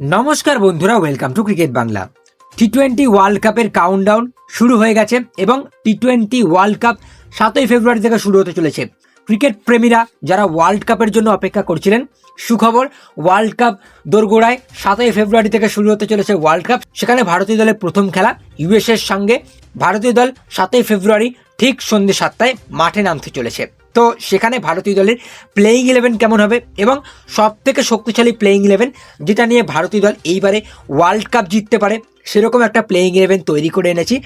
নমস্কার বন্ধুরা welcome to cricket Bangla T twenty world কাপের কাউন্টডাউন শুরু হয়ে গেছে এবং টি টোয়েন্টি ওয়ার্ল্ড কাপ সাতই ফেব্রুয়ারি থেকে শুরু হতে চলেছে। ক্রিকেট প্রেমীরা যারা ওয়ার্ল্ড কাপের জন্য অপেক্ষা করছিলেন, সুখবর ওয়ার্ল্ড কাপ দোরগোড়ায় সাতই ফেব্রুয়ারি থেকে শুরু হতে চলেছে ওয়ার্ল্ড কাপ সেখানে ভারতীয় দলের প্রথম খেলা ইউএস এর সঙ্গে। ভারতীয় দল সাতই ফেব্রুয়ারি ঠিক সন্ধ্যে সাতটায় মাঠে নামতে চলেছে। তো সেখানে ভারতীয় দলের প্লেয়িং ইলেভেন কেমন হবে? এবং সব থেকে শক্তিশালী প্লেয়িং ইলেভেন যেটা নিয়ে ভারতীয় দল এইবারে ওয়ার্ল্ড কাপ জিততে পারে, সেরকম একটা প্লেয়িং ইলেভেন তৈরি করে এনেছি।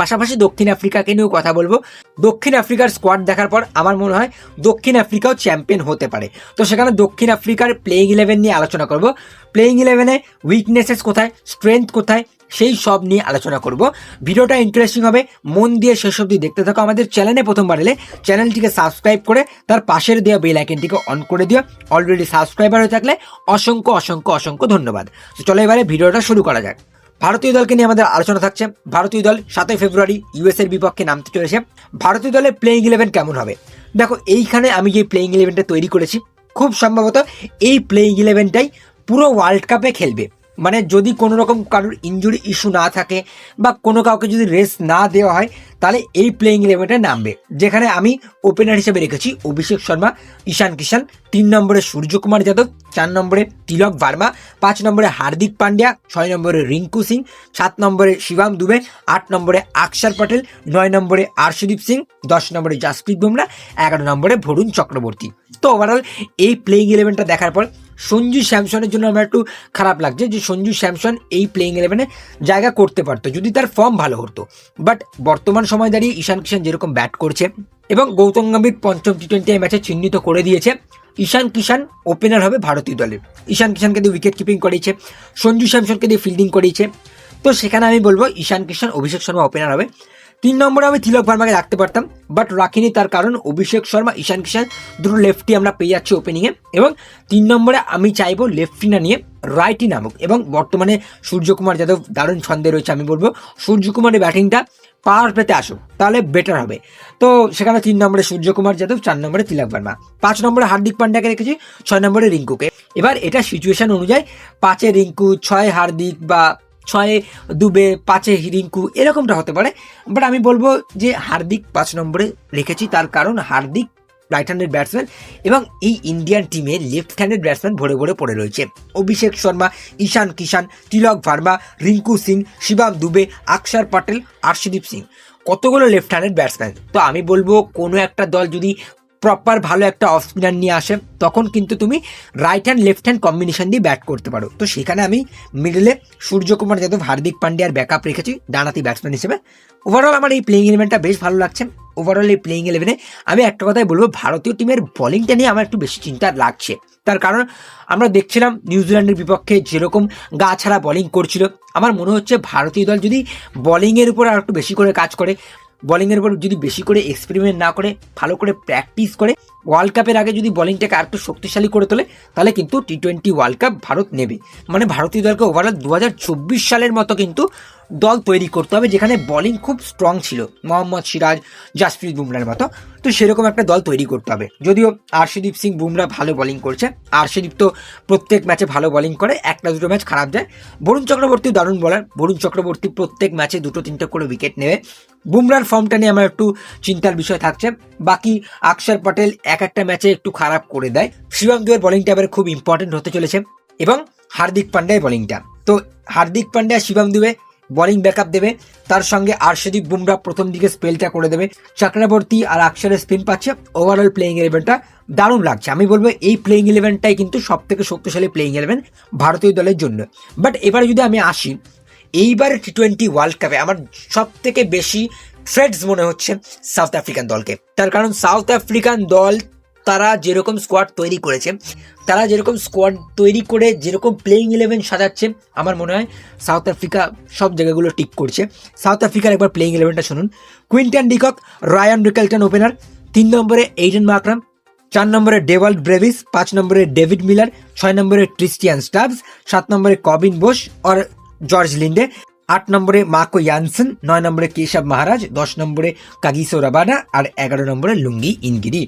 পাশাপাশি দক্ষিণ আফ্রিকাকে নিয়েও কথা বলব। দক্ষিণ আফ্রিকার স্কোয়াড দেখার পর আমার মনে হয় দক্ষিণ আফ্রিকাও চ্যাম্পিয়ন হতে পারে। তো সেখানে দক্ষিণ আফ্রিকার প্লেয়িং ইলেভেন নিয়ে আলোচনা করব। প্লেয়িং ইলেভেনে উইকনেসেস কোথায়? স্ট্রেংথ কোথায়? সেই সব নিয়ে আলোচনা করব। ভিডিওটা ইন্টারেস্টিং হবে, মন দিয়ে শেষ অবধি দেখতে থাকো আমাদের চ্যানেলে প্রথমবার এলে। চ্যানেলটিকে সাবস্ক্রাইব করে তার পাশের দেওয়া বেল আইকনটিকে অন করে দিও। অলরেডি সাবস্ক্রাইবার হয়ে থাকলে অসংখ্য অসংখ্য অসংখ্য ধন্যবাদ। তো চলো এবারে ভিডিওটা শুরু করা যাক। ভারতীয় দলকে নিয়ে আমাদের আলোচনা থাকছে। ভারতীয় দল সাতই ফেব্রুয়ারি ইউএস এর বিপক্ষে নামতে চলেছে। ভারতীয় দলের প্লেইং ইলেভেন কেমন হবে? দেখো, এইখানে আমি যে প্লেইং ইলেভেনটা তৈরি করেছি, খুব সম্ভবত এই প্লেইং ইলেভেনটাই পুরো ওয়ার্ল্ড কাপে খেলবে। মানে যদি কোনো রকম কারোর ইঞ্জুরি ইস্যু না থাকে বা কোনো কাউকে যদি রেস্ট না দেওয়া হয়, তাহলে এই প্লেইং ইলেভেনটা নামবে। যেখানে আমি ওপেনার হিসেবে রেখেছি অভিষেক শর্মা, ঈশান কিষান, তিন নম্বরে সূর্যকুমার যাদব, চার নম্বরে তিলক ভার্মা, পাঁচ নম্বরে হার্দিক পান্ডিয়া, ছয় নম্বরে রিঙ্কু সিং, সাত নম্বরে শিবাম দুবে, আট নম্বরে আকসার পটেল, নয় নম্বরে আরশদীপ সিং, দশ নম্বরে জাসপ্রীত বুমরা, এগারো নম্বরে ভরুণ চক্রবর্তী। তো ওভারঅল এই প্লেইং ইলেভেনটা দেখার পর সঞ্জু স্যামসনের জন্য আমার একটু খারাপ লাগছে যে সঞ্জু স্যামসন এই প্লেইং ইলেভেনে জায়গা করতে পারতো, যদি তার ফর্ম ভালো হতো। বাট বর্তমান সময় দাঁড়িয়ে ঈশান কিষান যেরকম ব্যাট করছে এবং গৌতম গম্ভীর পঞ্চম টি টোয়েন্টি ম্যাচে চিহ্নিত করে দিয়েছে, ঈশান কিষান ওপেনার হবে ভারতীয় দলের ঈশান কিষানকে দিয়ে উইকেট কিপিং করিয়েছে সঞ্জু স্যামসনকে দিয়ে ফিল্ডিং করিয়েছে তো সেখানে আমি বলব ঈশান কিষান অভিষেক শর্মা ওপেনার হবে। তিন নম্বরে আমি তিলক ভার্মাকে রাখতে পারতাম বাট রাখিনি তার কারণ অভিষেক শর্মা, ঈশান কিষান দুটো লেফটি আমরা পেয়ে যাচ্ছি ওপেনিংয়ে এবং তিন নম্বরে আমি চাইব লেফটি না নিয়ে রাইটি নামুক। এবং বর্তমানে সূর্যকুমার যাদব দারুণ ছন্দে রয়েছে আমি বলব। সূর্যকুমারের ব্যাটিংটা পাওয়ার পেতে আসুক, তাহলে বেটার হবে। তো সেখানে তিন নম্বরে সূর্যকুমার যাদব, চার নম্বরে তিলক ভার্মা। পাঁচ নম্বরে হার্দিক পান্ডাকে রেখেছি, ছয় নম্বরে রিঙ্কুকে। এবার এটা সিচুয়েশন অনুযায়ী পাঁচে রিঙ্কু, ছয় হার্দিক বা ছয়ে, দুবে, পাঁচে রিঙ্কু, এরকমটা হতে পারে। বাট আমি বলব যে হার্দিক পাঁচ নম্বরে রেখেছি, তার কারণ হার্দিক রাইট হ্যান্ডেড ব্যাটসম্যান এবং এই ইন্ডিয়ান টিমে লেফট হ্যান্ডেড ব্যাটসম্যান ভরে ভরে পড়ে রয়েছে। অভিষেক শর্মা, ঈশান কিষান, তিলক ভার্মা, রিঙ্কু সিং, শিবাম দুবে আকসার পটেল, আর্শদীপ সিং। কতগুলো লেফট হ্যান্ডেড ব্যাটসম্যান তো আমি বলব কোনো একটা দল যদি প্রপার ভালো একটা অফ স্পিনার নিয়ে আসে, তখন কিন্তু তুমি right hand left hand combination দিয়ে ব্যাট করতে পারো। তো সেখানে আমি মিডলে সূর্যকুমার যাদব, হার্দিক পান্ডিয়ার ব্যাকআপ রেখেছি ডানাতি ব্যাটসম্যান হিসেবে। ওভারঅল আমার এই প্লেইং ইলেভেনটা বেশ ভালো লাগছে। ওভারঅল এই প্লেইং ইলেভেনে আমি একটা কথাই বলব, ভারতীয় টিমের বলিংটা নিয়ে আমার একটু বেশি চিন্তা লাগছে। তার কারণ আমরা দেখছিলাম নিউজিল্যান্ডের বিপক্ষে যেরকম গা ছাড়া বলিং করছিল। আমার মনে হচ্ছে ভারতীয় দল যদি বলিংয়ের উপর আর একটু বেশি করে কাজ করে বলিংয়ের উপর যদি বেশি করে এক্সপেরিমেন্ট না করে, ভালো করে প্র্যাকটিস করে ওয়ার্ল্ড কাপের আগে যদি বলিংটাকে আরেকটু শক্তিশালী করে তোলে, তাহলে কিন্তু T twenty world cup Bharat নেবে। মানে ভারতীয় দলকে ওভারঅল দু হাজার চব্বিশ সালের মতো কিন্তু দল তৈরি করতে হবে যেখানে বলিং খুব স্ট্রং ছিল। মোহাম্মদ সিরাজ, জাসপ্রীত বুমরার মতো। তো সেরকম একটা দল তৈরি করতে হবে। যদিও আর্শদীপ সিং বুমরা ভালো বলিং করছে। আর্শদীপ তো প্রত্যেক ম্যাচে ভালো বলিং করে। একটা দুটো ম্যাচ খারাপ যায়। বরুণ চক্রবর্তী দারুণ বলার বরুণ চক্রবর্তী প্রত্যেক ম্যাচে দুটো তিনটে করে উইকেট নেবে। বুমরার ফর্মটা নিয়ে আমার একটু চিন্তার বিষয় থাকছে। বাকি আকসার পটেল এক একটা ম্যাচে একটু খারাপ করে দেয়। শিবম দুয়ের বলিংটা এবার খুব ইম্পর্টেন্ট হতে চলেছে। এবং হার্দিক পান্ডার বলিংটা তো হার্দিক পান্ডা শিবম দুবে বলিং ব্যাকআপ দেবে। তার সঙ্গে আর্শদীপ বুমরা প্রথম দিকে স্পেলটা করে দেবে। চক্রবর্তী আর আকসারের স্পিন পাচ্ছে। ওভারঅল প্লেইং ইলেভেনটা দারুণ লাগছে। আমি বলব এই প্লেইং ইলেভেনটাই কিন্তু সব থেকে শক্তিশালী প্লেইং ইলেভেন ভারতীয় দলের জন্য। বাট এবারে যদি আমি আসি, এইবার টি টোয়েন্টি ওয়ার্ল্ড কাপে আমার সব থেকে বেশি থ্রেডস মনে হচ্ছে সাউথ আফ্রিকান দলকে। তার কারণ সাউথ আফ্রিকান দল তারা যেরকম স্কোয়াড তৈরি করেছে, তারা যেরকম স্কোয়াড তৈরি করে যেরকম প্লেইং ইলেভেন সাজাচ্ছে, আমার মনে হয় সাউথ আফ্রিকা সব জায়গাগুলো টিক করছে। সাউথ আফ্রিকার একবার প্লেইং ইলেভেনটা শুনুন। Quinton de Kock Ryan Rickelton opener তিন নম্বরে এইডেন মাকরাম চার নম্বরে ডেভাল্ড ব্রেভিস পাঁচ নম্বরে ডেভিড মিলার ছয় নম্বরে ক্রিস্টিয়ান স্টাবস সাত নম্বরে কবিন বোস আর জর্জ লিন্ডে আট নম্বরে মাকো ইয়ানসন নয় নম্বরে কেশব মহারাজ দশ নম্বরে কাগিসো রাবানা আর এগারো নম্বরে লুঙ্গি ইনগিরি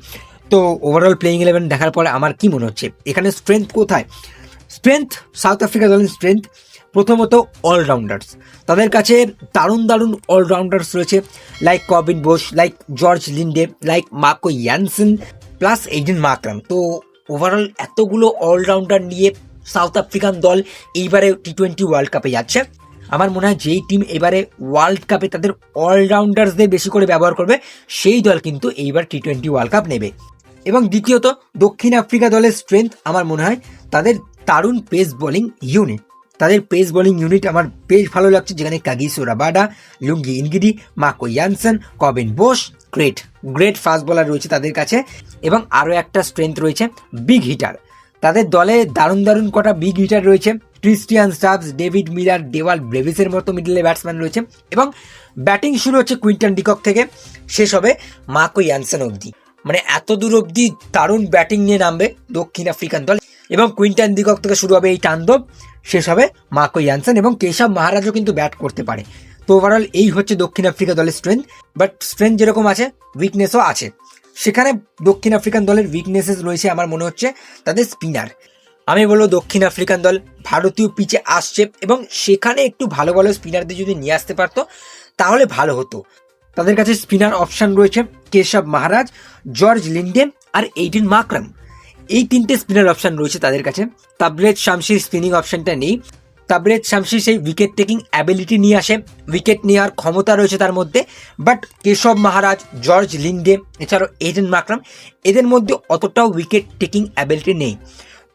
তো ওভারঅল প্লেইং ইলেভেন দেখার পরে আমার কি মনে হচ্ছে? এখানে স্ট্রেংথ কোথায়? স্ট্রেংথ সাউথ আফ্রিকা দলের স্ট্রেংথ প্রথমত অলরাউন্ডার্স তাদের কাছে দারুণ দারুণ অলরাউন্ডার্স রয়েছে like Corbin Bosch like George Linde like Marco Jansen plus Aiden Markram তো ওভারঅল এতগুলো অলরাউন্ডার নিয়ে সাউথ আফ্রিকান দল এইবারে টি টোয়েন্টি ওয়ার্ল্ড কাপে যাচ্ছে। আমার মনে হয় যেই টিম এবারে ওয়ার্ল্ড কাপে তাদের অলরাউন্ডার্সদের বেশি করে ব্যবহার করবে, সেই দল কিন্তু এইবার টি টোয়েন্টি ওয়ার্ল্ড কাপ নেবে। এবং দ্বিতীয়ত, দক্ষিণ আফ্রিকা দলের স্ট্রেংথ আমার মনে হয় তাদের দারুণ পেস বোলিং ইউনিট তাদের পেস বোলিং ইউনিট আমার বেশ ভালো লাগছে, যেখানে Kagiso Rabada, Lungi Ngidi, Marco Jansen, Corbin Bosch great great fast bowler রয়েছে তাদের কাছে। এবং আরও একটা স্ট্রেংথ রয়েছে বিগ হিটার তাদের দলে দারুণ দারুণ কটা বিগ হিটার রয়েছে Christian Stubbs David Miller Dewald ব্রেভিসের মতো মিডলে ব্যাটসম্যান রয়েছে। এবং ব্যাটিং শুরু হচ্ছে কুইন্টন ডিকক থেকে, শেষ হবে মাকো ইয়ানসন অবধি। মানে এত দূর অবধি দারুণ ব্যাটিং নিয়ে নামবে দক্ষিণ আফ্রিকান দল। এবং কুইন্টান দিকক থেকে শুরু হবে এই তাণ্ডব। শেষ হবে মাকো ইয়ানসন এবং কেশব মহারাজও কিন্তু ব্যাট করতে পারে। তো ওভারঅল এই হচ্ছে দক্ষিণ আফ্রিকা দলের স্ট্রেংথ বাট স্ট্রেংথ যেরকম আছে উইকনেসও আছে। সেখানে দক্ষিণ আফ্রিকান দলের উইকনেসেস রয়েছে আমার মনে হচ্ছে তাদের স্পিনার আমি বলব দক্ষিণ আফ্রিকান দল ভারতীয় পিচে আসছে এবং সেখানে একটু ভালো ভালো স্পিনারদের যদি নিয়ে আসতে পারতো, তাহলে ভালো হতো। তাদের কাছে স্পিনার অপশন রয়েছে কেশব মহারাজ, জর্জ লিন্ডে আর এইটিন মাকরাম। এই তিনটে স্পিনার অপশন রয়েছে তাদের কাছে। তাবরেজ শামসির স্পিনিং অপশানটা নেই। তাবরেজ শামসি সেই উইকেট টেকিং অ্যাবিলিটি নিয়ে আসে। উইকেট নেওয়ার ক্ষমতা রয়েছে তার মধ্যে। But Keshav Maharaj, George Linde, এছাড়াও এডেন মাকরাম, এদের মধ্যে অতটাও উইকেট টেকিং অ্যাবিলিটি নেই।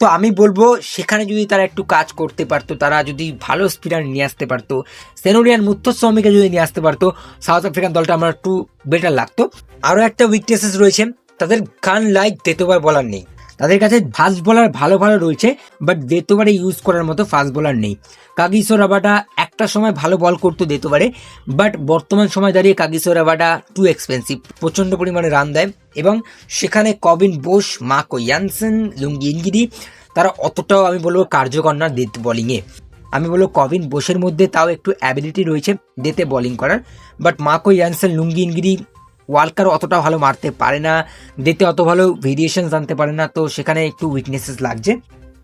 তো আমি বলব, সেখানে যদি তারা একটু কাজ করতে পারতো, তারা যদি ভালো স্পিনার নিয়ে আসতে পারতো, সেনোরিয়ান মুথস্বামীকে যদি নিয়ে আসতে পারতো সাউথ আফ্রিকান দলটা আমার একটু বেটার লাগতো। আরও একটা উইকনেসেস রয়েছে, তাদের গান লাইক দেতোবার বলার নেই। তাদের কাছে ফাস্ট বোলার ভালো ভালো রয়েছে বাট দেতোবারে ইউজ করার মতো ফাস্ট বোলার নেই। কাগিসো রাবাটা একটা সময় ভালো বল করতে দিতে পারে বাট বর্তমান সময় দাঁড়িয়ে কাগিসো রাবাটা টু এক্সপেন্সিভ প্রচণ্ড পরিমাণে রান দেয়, এবং সেখানে Corbin Bosch, Marco Jansen, Lungi ইনগিরি তারা অতটাও আমি বলব কার্যকর না ডেথ বোলিংয়ে আমি বলব কবিন বোসের মধ্যে তাও একটু অ্যাবিলিটি রয়েছে ডেতে বোলিং করার বাট মাকো ইয়ানসেন, লুঙ্গি ইনগিরি ওয়ার্ল্ডকার অতটা ভালো মারতে পারে না ডেতে অত ভালো ভেরিয়েশনস আনতে পারে না, তো সেখানে একটু উইকনেসেস লাগছে।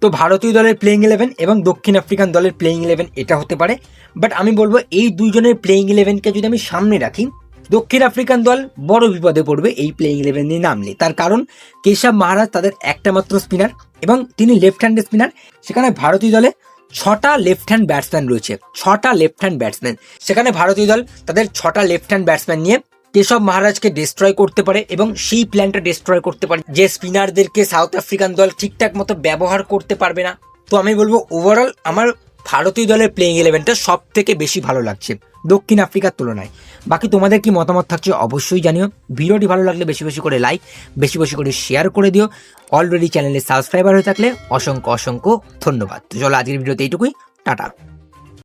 তো ভারতীয় দলের প্লেইং ইলেভেন এবং দক্ষিণ আফ্রিকান দলের প্লেইং ইলেভেন এটা হতে পারে। বাট আমি বলব, এই দুইজনের প্লেইং ইলেভেনকে যদি আমি সামনে রাখি, দক্ষিণ আফ্রিকান দল বড় বিপদে পড়বে এই প্লেইং ইলেভেন নিয়ে। নামলে তার কারণ, কেশব মহারাজ তাদের একটা মাত্র স্পিনার এবং তিনি লেফট হ্যান্ড স্পিনার সেখানে ভারতীয় দলে ছটা লেফট হ্যান্ড ব্যাটসম্যান রয়েছে, ছটা লেফট হ্যান্ড ব্যাটসম্যান সেখানে ভারতীয় দল তাদের ছটা লেফট হ্যান্ড ব্যাটসম্যান নিয়ে কেশব মহারাজকে ডিস্ট্রয় করতে পারে এবং সেই প্ল্যানটা ডিস্ট্রয় করতে পারে, যে স্পিনারদেরকে সাউথ আফ্রিকান দল ঠিকঠাক মতো ব্যবহার করতে পারবে না। তো আমি বলব ওভারঅল আমার ভারতীয় দলের প্লেইং ইলেভেনটা সব থেকে বেশি ভালো লাগছে দক্ষিণ আফ্রিকার তুলনায়। বাকি তোমাদের কি মতামত থাকছে অবশ্যই জানিও। ভিডিওটি ভালো লাগলে বেশি বেশি করে লাইক বেশি বেশি করে শেয়ার করে দিও। অলরেডি চ্যানেলে সাবস্ক্রাইবার হয়ে থাকলে অসংখ্য অসংখ্য ধন্যবাদ। চলো আজকের ভিডিওতে এইটুকুই, টাটা।